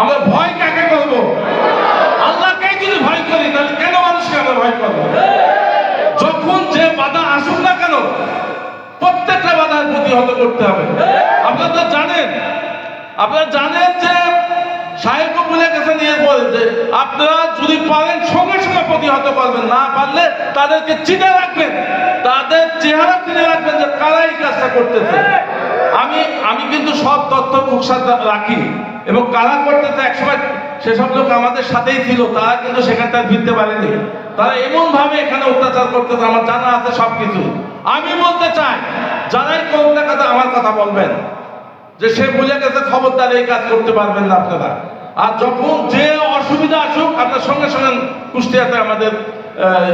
আমরা ভয় কাকে করব? আল্লাহকে যদি ভয় করি, তাহলে কেন মানুষকে আমরা ভয় করব? যখন যে বাধা আসুক না কেন, প্রত্যেকটা বাধার প্রতিহত করতে হবে। আপনারা তো জানেন, আপনারা জানেন যে সাহেব কবুলের কাছে নিয়ে বলে যে আপনারা যদি পারেন, সঙ্গে সঙ্গে প্রতিহত করবেন, না পারলে তাদেরকে চিনে রাখবেন, তাদের চেহারা চিনে রাখবেন যে কারা এই কাজটা করতেছে। আমি আমি কিন্তু সব তথ্য মুখসাদ রাখি। এবং কারা করতেছে একসময় সেসব লোক আমাদের সাথেই ছিল, তারা কিন্তু সেখানটা ফিরতে পারেনি। তারা এমন ভাবে এখানে অত্যাচার করতেছে, আমার জানা আছে সবকিছু। আমি বলতে চাই, যারাই করুন না কথা আমার কথা বলবেন। যে সে বুঝে গেছে খবরদার এই কাজ করতে পারবেন না আপনারা। আর যখন যে অসুবিধা আসুক, আপনার সঙ্গে সঙ্গে কুষ্টিয়াতে আমাদের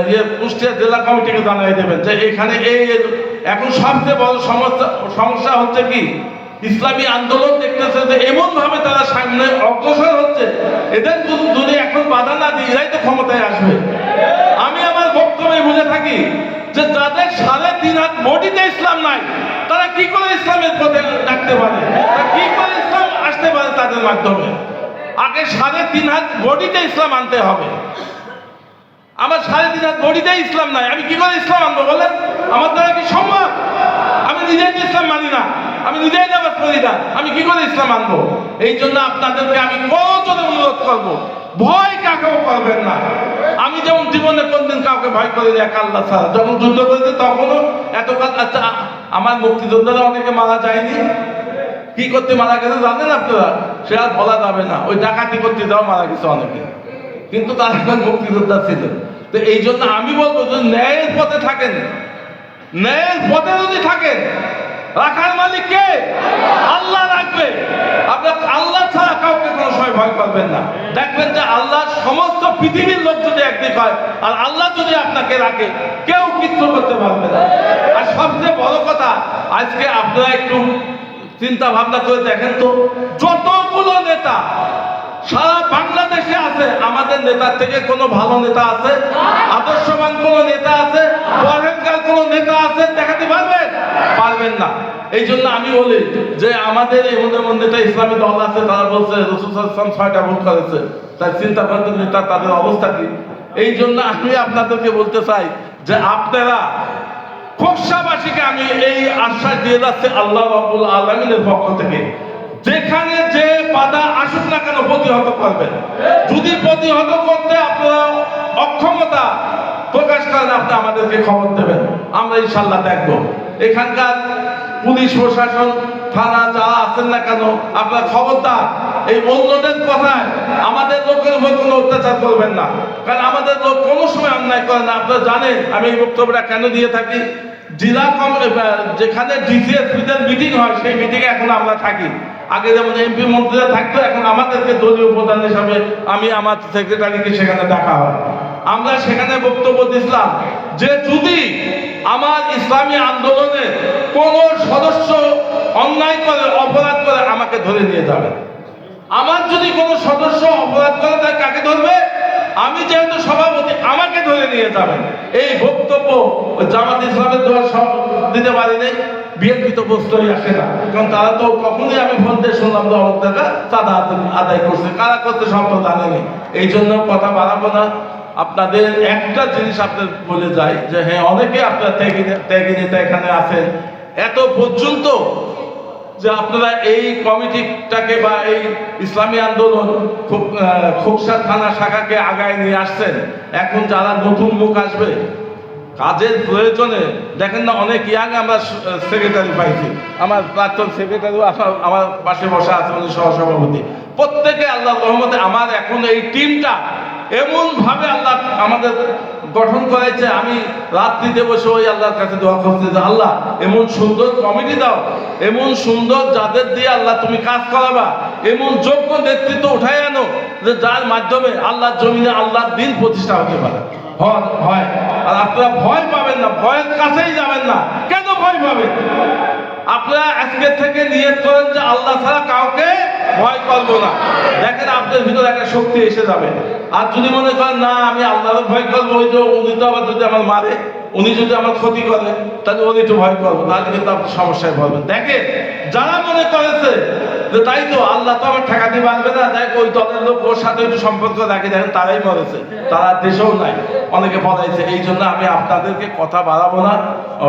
ইয়ে কুষ্টিয়া জেলা কমিটিকে জানিয়ে দেবেন যে এখানে এই- এখন সবচেয়ে বড় সমস্যা সমস্যা হচ্ছে কি? ইসলামী আন্দোলন দেখতেছে যে এমন ভাবে তারা সামনে অগ্রসর হচ্ছে। এদের যদি- এখন বাধা না দিই এরাই তো ক্ষমতায় আসবে। আমি আমার বক্তব্যে বুঝে থাকি যে যাদের সাড়ে তিন হাত বডিতে ইসলাম নাই, তারা কি করে ইসলামের পথে ডাকতে পারে? কি করে ইসলাম আসতে পারে তাদের মাধ্যমে? আগে সাড়ে তিন হাত বডিতে ইসলাম আনতে হবে। আমার সাড়ে তিন হাত বডিতে ইসলাম নাই, আমি কি করে ইসলাম আনব বলেন? আমার দ্বারা কি সম্ভব? আমি নিজেই ইসলাম মানি না। আমি নিজেই নামাজ পড়ি না আমি কি করে ইসলাম আনব? এই জন্য আপনাদেরকে আমি করজোরে অনুরোধ করব? ভয় কাকেও করবেন না। আমি যেমন জীবনে কোনদিন কাউকে ভয় করি এক আল্লাহ ছাড়া। যখন যুদ্ধ করেছে তখনও এত কাজ আচ্ছা আমার মুক্তিযোদ্ধারা অনেকে মারা যায়নি? কি করতে মারা গেছে জানেন আপনারা? সে আর বলা যাবে না। ওই ডাকাতি করতে যাও মারা গেছে অনেকে। কিন্তু তারা এখন মুক্তিযোদ্ধা ছিল তো এই জন্য আমি বলব, যদি ন্যায়ের পথে থাকেন ন্যায়ের পথে যদি থাকেন রাখার মালিক কে? আল্লাহ রাখবে। আপনার আল্লাহ ছাড়া কাউকে কোনো সময় ভয় পাবেন না। দেখবেন যে আল্লাহ সমস্ত পৃথিবীর লোক যদি একদিক হয়, আর আল্লাহ যদি আপনাকে রাখে, কেউ কিচ্ছু করতে পারবে না। আর সবচেয়ে বড় কথা, আজকে আপনারা একটু চিন্তা ভাবনা করে দেখেন তো, যতগুলো নেতা সারা বাংলাদেশে আছে। আমাদের নেতার থেকে কোনো ভালো নেতা আছে? আদর্শবান কোনো নেতা আছে? পরেরকার কোনো নেতা আছে? দেখাতে পারবেন? পারবেন না। এই জন্য আমি বলি যে আমাদের এই মধ্যে নেতা ইসলামী দল আছে, তারা বলছে, রসুল ইসলাম ছয়টা ভুল করেছে। তাই চিন্তা করতে নেতা তাদের অবস্থা কি? এই জন্য আমি আপনাদেরকে বলতে চাই যে আপনারা খোকসাবাসীকে আমি এই আশ্বাস দিয়ে যাচ্ছি আল্লাহ রাব্বুল আলমিনের পক্ষ থেকে। যেখানে যে বাধা আসুক না কেন প্রতিহত করবেন যদি প্রতিহত করতে আপনারা অক্ষমতা প্রকাশ করেন, আপনি আমাদেরকে খবর দেবেন। আমরা ইনশাল্লাহ দেখব। এখানকার পুলিশ প্রশাসন, থানা যারা আছেন না কেন, আপনার খবরদার। এই অন্যদের কথায় আমাদের লোকের উপর কোনো অত্যাচার করবেন না। কারণ আমাদের লোক কোনো সময় অন্যায় করে না। আপনারা জানেন, আমি এই বক্তব্যটা কেন দিয়ে থাকি? জেলা কম যেখানে ডিসিএসপিদের মিটিং হয়, সেই মিটিংয়ে এখন আমরা থাকি। আগে যেমন এমপি মন্ত্রীরা থাকতো, এখন আমাদেরকে দলীয় প্রধান হিসাবে আমি আমার সেক্রেটারিকে সেখানে ডাকা হয়। আমরা সেখানে বক্তব্য দিছিলাম যে যদি আমার ইসলামী আন্দোলনে কোন সদস্য অন্যায় করে, অপরাধ করে, আমাকে ধরে নিয়ে যাবে। আমার যদি কোনো সদস্য অপরাধ করে, তাই কাকে ধরবে? আমি যেহেতু সভাপতি, আমাকে ধরে নিয়ে যাবেন এই বক্তব্য জামাত ইসলামের সব- দিতে পারি বিএনপি তো প্রশ্নই আসে না। কারণ তারা তো কখনোই আমি ফোন দিয়ে শুনলাম যে অনেক টাকা চাঁদা আদায়- করছে। কারা করতে তো জানেনি এই জন্য কথা বাড়াবো না। আপনাদের একটা জিনিস আপনাদের বলে যাই যে হ্যাঁ অনেকে আপনার ত্যাগী ত্যাগী নেতা এখানে আছেন। এত পর্যন্ত যে আপনারা এই কমিটিটাকে বা এই ইসলামী আন্দোলন খুব খুবসা থানা শাখাকে আগায় নিয়ে আসছেন। এখন যারা নতুন মুখ আসবে কাজের প্রয়োজনে, দেখেন না, অনেক ইয়াং আমরা সেক্রেটারি পাইছি। আমার প্রাক্তন সেক্রেটারিও আমার আমার পাশে বসা আছে, উনি সহসভাপতি। প্রত্যেকে আল্লাহ রহমতে আমার এখন এই টিমটা এমন ভাবে আল্লাহ আমাদের গঠন করেছে, আমি রাত্রিতে বসে ওই আল্লাহর কাছে দোয়া করতে আল্লাহ, এমন সুন্দর কমিটি দাও, এমন সুন্দর যাদের দিয়ে আল্লাহ তুমি কাজ করাবা, এমন যোগ্য নেতৃত্ব উঠাই আনো যে যার মাধ্যমে আল্লাহর জমিনে আল্লাহর দিন প্রতিষ্ঠা হতে পারে। হয় আর আপনারা ভয় পাবেন না, ভয়ের কাছেই যাবেন না। কেন ভয় পাবেন? আপনারা আজকে থেকে নিয়ত করেন যে আল্লাহ ছাড়া কাউকে ভয় করব না। দেখেন আপনার ভিতরে একটা শক্তি এসে যাবে। আর যদি মনে করেন, না, আমি আল্লাহর ভয় করব, ওই যে উনি তো আবার যদি আমার মারে, উনি যদি আমার ক্ষতি করে, তাহলে উনি একটু ভয় করব তাহলে কিন্তু আপনি সমস্যায় পড়বেন। দেখেন, যারা মনে করেছে তাই তো আল্লাহ তো আমার ঠেকাতে পারবে না। দেখ ওই দলের লোক, ওর সাথে একটু সম্পর্ক রাখে দেখেন, তারাই মরেছে। তারা দেশেও নাই। অনেকে পড়াইছে এই জন্য আমি আপনাদেরকে কথা বাড়াবো না।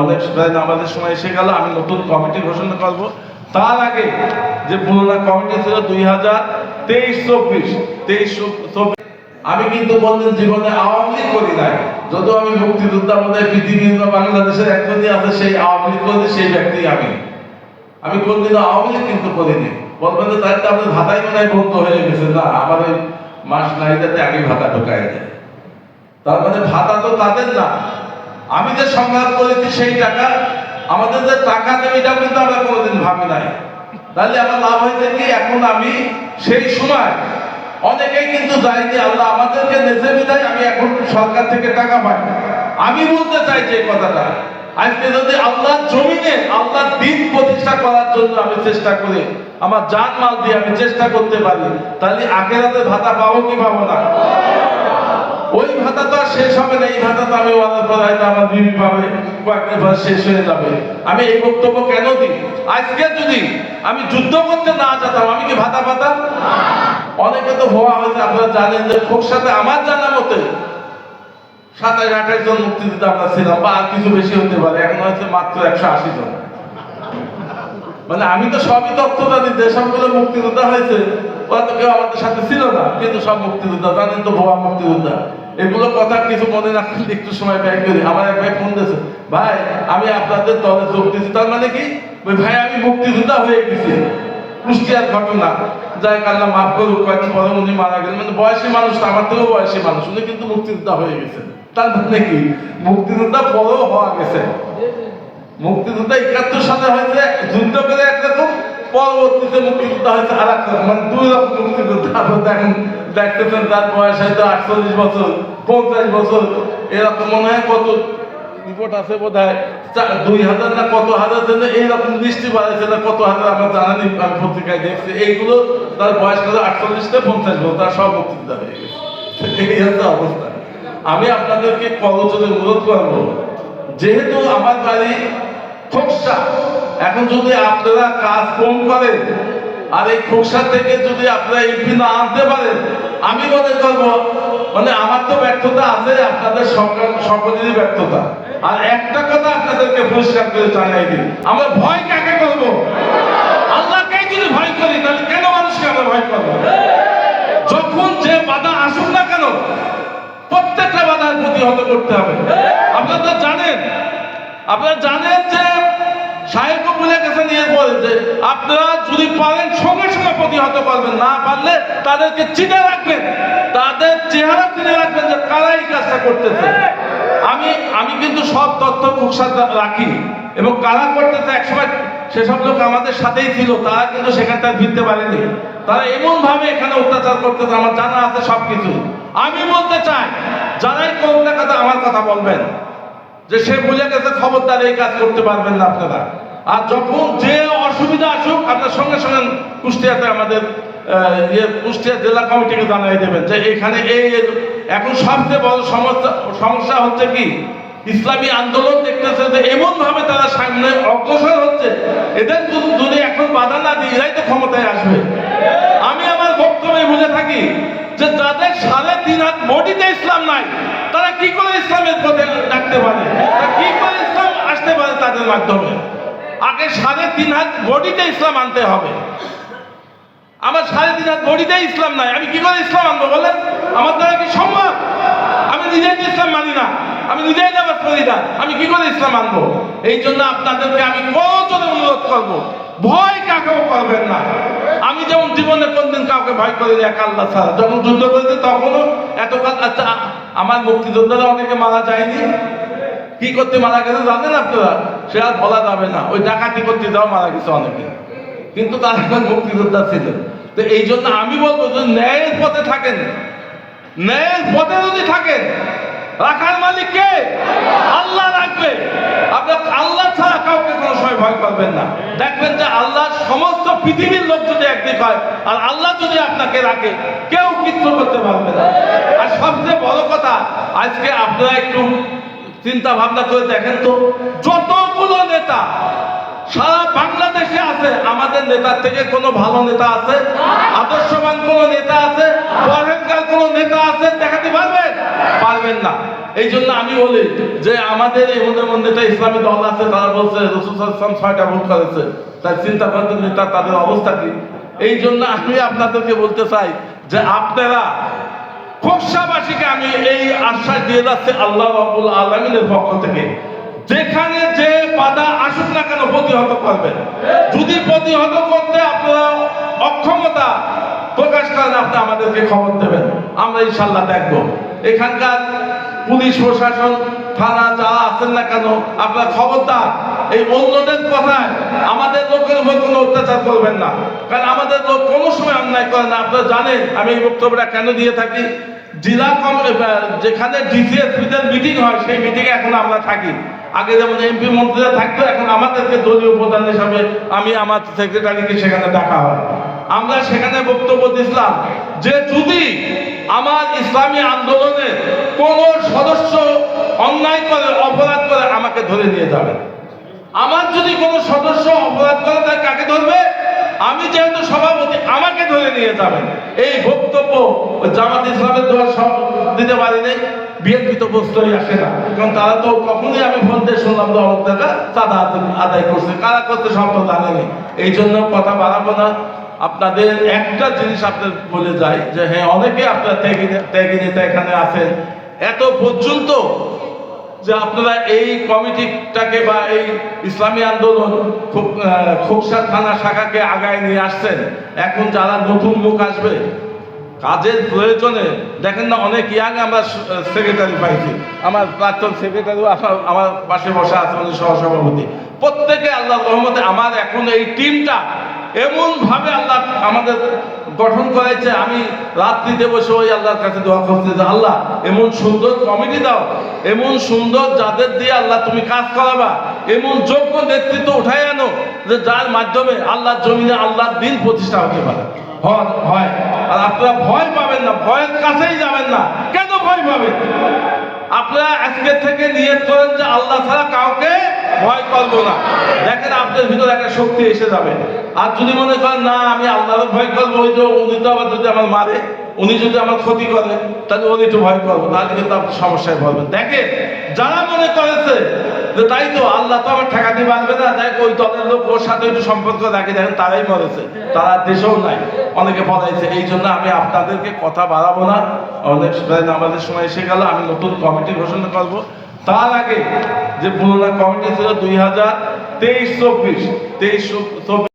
অনেক আমাদের সময় এসে গেল, আমি নতুন কমিটি ঘোষণা করব। তার আগে যে পুরোনো কমিটি ছিল দুই হাজার তেইশ, চব্বিশ তেইশ, চব্বিশ, আমি কিন্তু বললেন জীবনে আওয়ামী লীগ করি নাই। যদিও আমি মুক্তিযোদ্ধা মধ্যে পৃথিবীর বা বাংলাদেশের একজনই আছে, সেই আওয়ামী লীগ করি সেই ব্যক্তি আমি। আমি কোনদিন আওয়ামী লীগ কিন্তু করিনি। বলবেন যে তাই তো আপনার ভাতাই মনে বন্ধ হয়ে গেছে। না, আমার মাস নাইদাতে আগে ভাতা ঢোকায় দেয় তার মানে ভাতা তো তাদের না। আমি যে সংগ্রাম করেছি সেই টাকা, আমাদের যে টাকা দেবে এটাও কিন্তু আমরা কোনোদিন ভাবি নাই। তাহলে আমার লাভ হয়েছে কি? এখন আমি সেই সময় অনেকেই কিন্তু যায়নি, আল্লাহ আমাদেরকে নেচে বিদায় আমি এখন সরকার থেকে টাকা পাই। আমি বলতে চাই যে কথাটা। আজকে যদি আল্লাহ জমিনে আল্লাহ দিন প্রতিষ্ঠা করার জন্য আমি চেষ্টা করি, আমার জান মাল দিয়ে আমি চেষ্টা করতে পারি, তাহলে আখেরাতে ভাতা পাবো কি পাবো না? ওই ভাতা তো আর শেষ হবে না, এই ভাতা তো আমি ওয়াদা করা হয়তো আমার বিবি পাবে, কয়েকদিন পর শেষ হয়ে যাবে। আমি এই বক্তব্য কেন দিই? আজকে যদি আমি যুদ্ধ করতে না যেতাম, আমি কি ভাতা পাতাম? অনেকে তো ভোয়া হয়েছে, আপনারা জানেন যে খুব সাথে আমার জানা মতে সাতাশ, আঠাশ জন মুক্তিযোদ্ধা আমরা ছিলাম, বা আর কিছু বেশি হতে পারে। এখন হচ্ছে মাত্র একশো আশি জন। মানে আমি তো সবই তথ্য জানি যে সবগুলো মুক্তিযোদ্ধা হয়েছে। ওরা তো কেউ আমাদের সাথে ছিল না, কিন্তু সব মুক্তিযোদ্ধা, জানেন তো ভুয়া মুক্তিযোদ্ধা। এগুলো কথা কিছু মনে রাখতে একটু সময় ব্যয় করি। আমার এক ভাই ফোন দিয়েছে, ভাই, আমি আপনাদের দলে যোগ দিয়েছি। তার মানে কি? ওই ভাই, আমি মুক্তিযোদ্ধা হয়ে গেছি। কুষ্টিয়ার ঘটনা। যাই আল্লাহ মাফ করুক, কয়েকদিন পরে উনি মারা গেলেন। মানে বয়সী মানুষ, আমার থেকেও বয়সী মানুষ, উনি কিন্তু মুক্তিযোদ্ধা হয়ে গেছেন। তার মানে কি? মুক্তিযোদ্ধা পরেও হওয়া গেছে। মুক্তিযুদ্ধ একাত্তর সালে হয়েছে, যুদ্ধ করে একরকম পরবর্তীতে মুক্তিযুদ্ধ হয়েছে আর এক রকম মানে দুই রকম মুক্তিযুদ্ধ দেখেন, দেখতেছেন, তার বয়স হয়তো আটচল্লিশ বছর, পঞ্চাশ বছর। এরকম মনে হয় কত রিপোর্ট আছে বোধ হয় দুই হাজার না কত হাজার জন্য এইরকম লিস্টি বাড়াইছে না কত হাজার আমরা জানা নেই আমি পত্রিকায় দেখছি। এইগুলো তার বয়স কত আটচল্লিশ থেকে পঞ্চাশ বছর, তার সব মুক্তিযুদ্ধ হয়ে গেছে। এই হচ্ছে অবস্থা। আমি আপনাদেরকে কলচলে অনুরোধ করব। যেহেতু আমার বাড়ি খোকসা, এখন যদি আপনারা কাজ কম করেন, আর এই খোকসা থেকে যদি আপনারা এমপি না আনতে পারেন, আমি মনে করব মানে আমার তো ব্যর্থতা আছে, আপনাদের সকল সকলেরই ব্যর্থতা। আর একটা কথা আপনাদেরকে পরিষ্কার করে জানাই দিই, আমরা ভয় কাকে করব আল্লাহকে যদি ভয় করি তাহলে কেন মানুষকে আমরা ভয় করব যখন যে বাধা আসুক না কেন প্রত্যেকটা বাধার প্রতিহত করতে হবে। আপনারা জানেন আপনারা জানেন যে সাহেব বলে কাছে নিয়ে বলেন যে আপনারা যদি পারেন সঙ্গে সঙ্গে প্রতিহত করবেন, না পারলে তাদেরকে চিনে রাখবেন, তাদের চেহারা চিনে রাখবেন যে কারা এই কাজটা করতেছে। আমি আমি কিন্তু সব তথ্য মুখসাদ রাখি এবং কারা করতেছে একসময় সেসব লোক আমাদের সাথেই ছিল, তারা কিন্তু সেখানটা ফিরতে পারেনি। তারা এমন ভাবে এখানে অত্যাচার করতেছে, আমার জানা আছে সবকিছু। আমি বলতে চাই যারাই করুন না কথা আমার কথা বলবেন, যে সে বুঝে গেছে খবরদার এই কাজ করতে পারবেন না আপনারা। আর যখন যে অসুবিধা আসুক, আপনার সঙ্গে সঙ্গে কুষ্টিয়াতে আমাদের ইয়ে কুষ্টিয়া জেলা কমিটিকে জানাই দেবেন যে এখানে এই এখন সবচেয়ে বড় সমস্যা সমস্যা হচ্ছে কি? ইসলামী আন্দোলন দেখতেছে যে এমন ভাবে তারা সামনে অগ্রসর হচ্ছে। এদের যদি এখন বাধা না দিয়ে এরাই তো ক্ষমতায় আসবে। আমি আমার বক্তব্যে বুঝে থাকি যে যাদের সাড়ে তিন হাত বডিতে ইসলাম নাই, তারা কি করে ইসলামের পথে ডাকতে পারে? কি করে ইসলাম আসতে পারে তাদের মাধ্যমে? আগে সাড়ে তিন হাত বডিতে ইসলাম আনতে হবে। আমার সাড়ে তিন হাত বডিতে ইসলাম নাই, আমি কি করে ইসলাম আনব বলেন? আমার দ্বারা কি সম্ভব? আমি নিজেই তো ইসলাম মানি না, আমি নিজেই নামাজ পড়ি না, আমি কি করে ইসলাম আনব? এই জন্য আপনাদেরকে আমি করজোরে অনুরোধ করব, ভয় কাকেও করবেন না। আমি যেমন জীবনে কোনদিন কাউকে ভয় করি এক আল্লাহ ছাড়া। যখন যুদ্ধ করেছে তখনও এত আচ্ছা আমার মুক্তিযোদ্ধারা অনেকে মারা যায়নি? কি করতে মারা গেছে জানেন আপনারা? সে আর বলা যাবে না। ওই ডাকাতি করতে যাও মারা গেছে অনেকে। কিন্তু তারা এখন মুক্তিযোদ্ধা ছিল। তো এই জন্য আমি বলব যে ন্যায়ের পথে থাকেন। ন্যায়ের পথে যদি থাকেন রাখার মালিক কে আল্লাহ রাখবে। আপনার আল্লাহ ছাড়া কাউকে কোনো সময় ভয় পাবেন না। দেখবেন যে আল্লাহ সমস্ত পৃথিবীর লোক যদি একদিক হয়, আর আল্লাহ যদি আপনাকে রাখে, কেউ কিচ্ছু করতে পারবে না। আর সবচেয়ে বড় কথা, আজকে আপনারা একটু চিন্তা ভাবনা করে দেখেন তো, যতগুলো নেতা সারা বাংলাদেশে আছে, আমাদের নেতার থেকে কোনো ভালো নেতা আছে? আদর্শবান কোনো নেতা আছে? পরেরকার কোনো নেতা আছে? দেখাতে পারবেন? পারবেন না। এই জন্য আমি বলি যে আমাদের এই মধ্যে মধ্যে ইসলামী দল আছে, তারা বলছে রসুল ইসলাম ছয়টা ভোট করেছে তার চিন্তা করতে নেতা তাদের অবস্থা কি? এই জন্য আমি আপনাদেরকে বলতে চাই যে আপনারা খোকসাবাসীকে আমি এই আশ্বাস দিয়ে যাচ্ছি আল্লাহ রাব্বুল আলমিনের পক্ষ থেকে। যেখানে যে বাধা আসুক না কেন প্রতিহত করবেন। যদি প্রতিহত করতে আপনারা অক্ষমতা প্রকাশ করেন, আপনি আমাদেরকে খবর দেবেন। আমরা ইনশাল্লাহ দেখব। এখানকার পুলিশ প্রশাসন, থানা যারা আছেন না কেন, আপনার খবরদার। এই অন্যদের কথায় আমাদের লোকের উপর কোনো অত্যাচার করবেন না। কারণ আমাদের লোক কোনো সময় অন্যায় করে না। আপনারা জানেন, আমি এই বক্তব্যটা কেন দিয়ে থাকি? জেলা কম যেখানে ডিসিএসপিদের মিটিং হয়, সেই মিটিংয়ে এখন আমরা থাকি। আগে যেমন এমপি মন্ত্রীরা থাকতো, এখন আমাদেরকে দলীয় প্রধান হিসাবে আমি আমার সেক্রেটারিকে সেখানে ডাকা হয়। আমরা সেখানে বক্তব্য দিছিলাম যে যদি আমার ইসলামী আন্দোলনে কোন সদস্য অন্যায় করে, অপরাধ করে আমাকে ধরে নিয়ে যাবে। আমার যদি কোনো সদস্য অপরাধ করে, তার কাকে ধরবে? আমি যেহেতু সভাপতি, আমাকে ধরে নিয়ে যাবেন এই বক্তব্য জামাত ইসলামের দোয়া সব দিতে পারি নাই। বিএনপি তো আসে না। কারণ তারা তো কখনোই আমি ফোন দিয়ে শুনলাম অনেক টাকা চাঁদা আদায়- করছে। কারা করতে তো জানেনি এই জন্য কথা বাড়াবো না। আপনাদের একটা জিনিস আপনাদের বলে যায় যে হ্যাঁ অনেকে আপনার ত্যাগী নেতা এখানে আছেন। এত পর্যন্ত যে আপনারা এই কমিটিটাকে বা এই ইসলামী আন্দোলন খোকসা থানা শাখাকে আগায় নিয়ে আসছেন। এখন যারা নতুন মুখ আসবে, কাজের প্রয়োজনে, দেখেন না, অনেক ইয়াং আমরা সেক্রেটারি পাইছি। আমার প্রাক্তন সেক্রেটারিও আমার আমার পাশে বসা আছে, উনি সহসভাপতি। প্রত্যেকে আল্লাহ রহমতে আমার এখন এই টিমটা এমন ভাবে আল্লাহ আমাদের গঠন করেছে। আমি রাত্রিতে বসে ওই আল্লাহর কাছে দোয়া করতে যে, আল্লাহ, এমন সুন্দর কমিটি দাও। এমন সুন্দর যাদের দিয়ে আল্লাহ তুমি কাজ করাবা। এমন যোগ্য নেতৃত্ব উঠাই আনো যে, যার মাধ্যমে আল্লাহর জমিনে আল্লাহর দিন প্রতিষ্ঠা হতে পারে। হয়। আর আপনারা ভয় পাবেন না, ভয়ের কাছেই যাবেন না। কেন ভয় পাবেন? আপনারা আজকে থেকে নিয়ত করেন যে আল্লাহ ছাড়া কাউকে ভয় করব না। দেখেন আপনার ভিতরে একটা শক্তি এসে যাবে। আর যদি মনে করেন, না, আমি আল্লাহর ভয় করব, ওই যে উনি তো আবার যদি আমার মারে, উনি যদি আমার ক্ষতি করে, তাহলে উনি একটু ভয় করব তাহলে কিন্তু আপনি সমস্যায় পড়বেন। দেখেন, যারা মনে করেছে যে তাই তো আল্লাহ তো আমার ঠেকাতে পারবে না। দেখ, ওই দলের লোক ওর সাথে একটু সম্পর্ক রাখে দেখেন, তারাই মরেছে। তারা দেশেও নাই। অনেকে পড়াইছে এই জন্য আমি আপনাদেরকে কথা বাড়াবো না। অনেক আমাদের সময় এসে গেল, আমি নতুন কমিটি ঘোষণা করব। তার আগে যে পুরোনো কমিটি ছিল দুই হাজার তেইশ চব্বিশ তেইশ চব্বিশ